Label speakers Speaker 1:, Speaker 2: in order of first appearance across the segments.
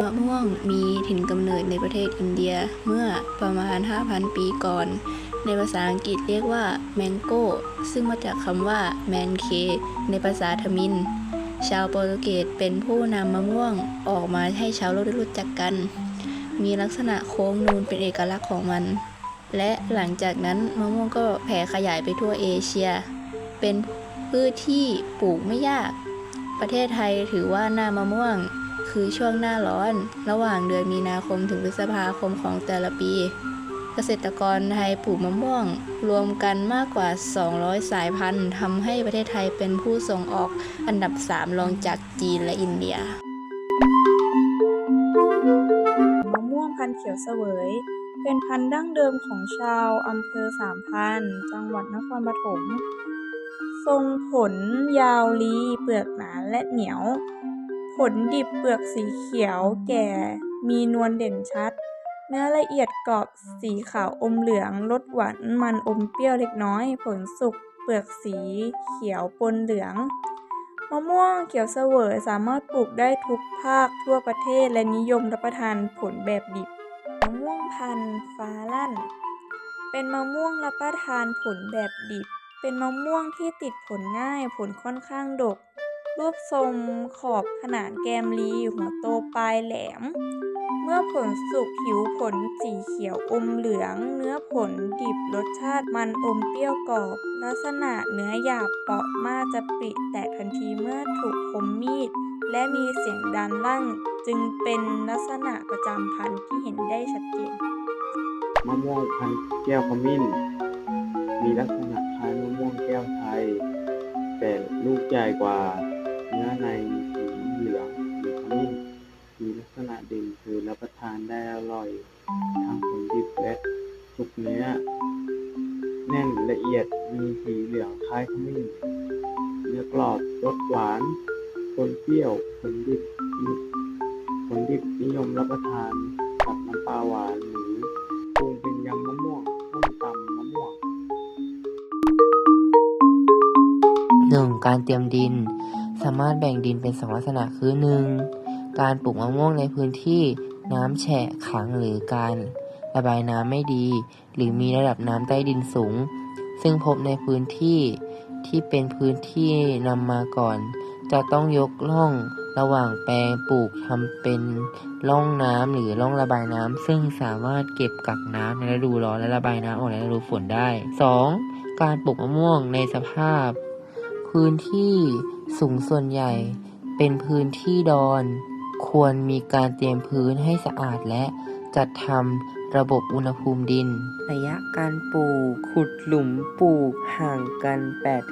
Speaker 1: มะม่วงมีถิ่นกำเนิดในประเทศอินเดียเมื่อประมาณ 5,000 ปีก่อน ในภาษาอังกฤษเรียกว่า mango ซึ่งมาจากคำว่า man k ในภาษาทมิฬชาวโปรตุเกสเป็นผู้นำมะม่วงออกมาให้ชาวโลกได้รู้จักกัน มีลักษณะโค้งนูนเป็นเอกลักษณ์ของมัน และหลังจากนั้นมะม่วงก็แผ่ขยายไปทั่วเอเชีย เป็นพืชที่ปลูกไม่ยาก ประเทศไทยถือว่าหน้ามะม่วงคือช่วงหน้าร้อน ระหว่างเดือนมีนาคมถึงพฤษภาคมของแต่ละปี เกษตรกรไทยปลูกมะม่วง รวมกันมากกว่า 200 สายพันธุ์ทำให้ประเทศไทยเป็นผู้ส่งออกอันดับ 3 รองจากจีนและอินเดีย
Speaker 2: ขียวเสวย เป็นพันธุ์ดั้งเดิมของชาวอำเภอสามพัน จังหวัดนครปฐม ทรงผลยาวลีเปลือกหนาและเหนียว ผลดิบเปลือกสีเขียวแก่มีนวลเด่นชัด เนื้อละเอียดกรอบสีขาวอมเหลืองรสหวานมันอมเปรี้ยวเล็กน้อย ผลสุกเปลือกสีเขียวปนเหลืองมะม่วงเขียวเสวยสามารถปลูกได้ทุกภาคทั่วประเทศและนิยมรับประทานผลแบบดิบ พันธุ์ฟ้าลั่น เป็นมะม่วงรับประทานผลแบบดิบ เป็นมะม่วงที่ติดผลง่ายผลค่อนข้างดก รูปทรงขอบขนานแกมลีหัวโตปลายแหลม เมื่อผลสุกผิวผลสีเขียวอมเหลือง เนื้อผลดิบรสชาติมันอมเปรี้ยวกรอบ ลักษณะเนื้อหยาบเปราะมากจะปริแตกทันทีเมื่อถูกคมมีด และมีเสียงดันลั่นจึงเป็นลักษณะประจำพันธุ์ที่เห็นได้ชัดเจน
Speaker 3: มะม่วงพันธุ์แก้วขมิ้น มีลักษณะคล้ายมะม่วงแก้วไทย แต่ลูกใหญ่กว่า เนื้อในมีสีเหลืองหรือขมิ้น มีลักษณะเด่นคือรับประทานได้อร่อย ทั้งผลดิบและสุกเนื้อ แน่นละเอียดมีสีเหลืองคล้ายขมิ้นเนื้อกรอบรสหวาน ปนเปรี้ยว ผลดิบผลดิบนิยมรับประทานกับน้ำปลาหวานหรือปรุงเป็นยำมะม่วงส้มตำมะม่วง
Speaker 4: 1. การเตรียมดิน สามารถแบ่งดินเป็นสองลักษณะคือ 1. การปลูกมะม่วงในพื้นที่น้ำแฉะขังหรือการระบายน้ำไม่ดี หรือมีระดับน้ำใต้ดินสูง ซึ่งพบในพื้นที่ที่เป็นพื้นที่นำมาก่อน จะต้องยกร่องระหว่างแปลงปลูกทำเป็นร่องน้ำหรือร่องระบายน้ำซึ่งสามารถเก็บกักน้ำในฤดูร้อนและระบายน้ำออกในฤดูฝนได้ 2. การปลูกมะม่วงในสภาพ พื้นที่สูงส่วนใหญ่ เป็นพื้นที่ดอน ควรมีการเตรียมพื้นให้สะอาดและจัดทำ ระบบอุณหภูมิดิน ระยะการปลูก ขุดหลุมปลูกห่างกัน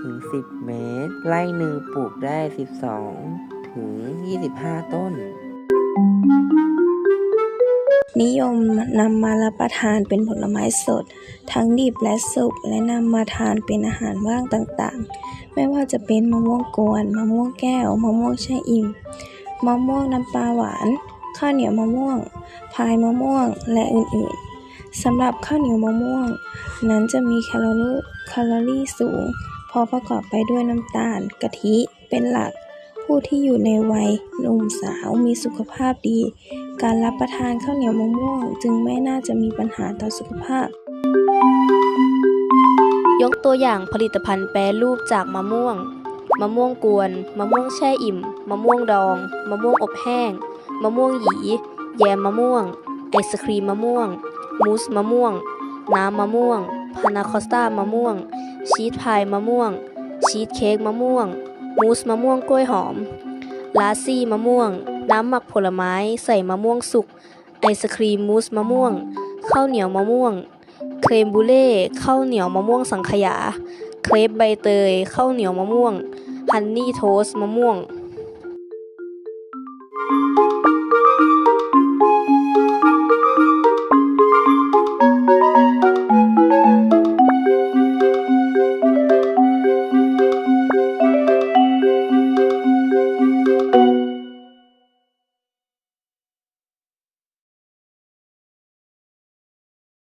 Speaker 4: 8-10 เมตร ไร่หนึ่งปลูกได้ 12 ถึง 25 ต้น
Speaker 5: นิยมนำมารับประทานเป็นผลไม้สด ทั้งดิบและสุกและนำมาทานเป็นอาหารว่างต่างๆ ไม่ว่าจะเป็นมะม่วงกวน มะม่วงแก้ว มะม่วงแช่อิ่ม มะม่วงน้ำปลาหวาน ข้าวเหนียวมะม่วง พายมะม่วง และอื่นๆสำหรับข้าวเหนียวมะม่วง นั้นจะมีแคลอรี่แคลอรี่สูง เพราะประกอบไปด้วยน้ำตาล กะทิเป็นหลัก ผู้ที่อยู่ในวัยหนุ่มสาวมีสุขภาพดี การรับประทานข้าวเหนียวมะม่วง จึงไม่น่าจะมีปัญหาต่อสุขภาพ
Speaker 6: ยกตัวอย่างผลิตภัณฑ์แปรรูปจากมะม่วง มะม่วงกวน มะม่วงแช่อิ่ม มะม่วงดอง มะม่วงอบแห้ง มะม่วงหยี แยมมะม่วง ไอศครีมมะม่วง มูสมะม่วง น้ำมะม่วง พานาคอสต้ามะม่วง ชีสพายมะม่วง ชีสเค้กมะม่วง มูสมะม่วงกล้วยหอม ลาซี่มะม่วง น้ำหมักผลไม้ใส่มะม่วงสุก ไอศครีมมูสมะม่วง ข้าวเหนียวมะม่วง เครมบูเล่ ข้าวเหนียวมะม่วงสังขยา เครปใบเตย ข้าวเหนียวมะม่วง ฮันนี่โทส์มะม่วง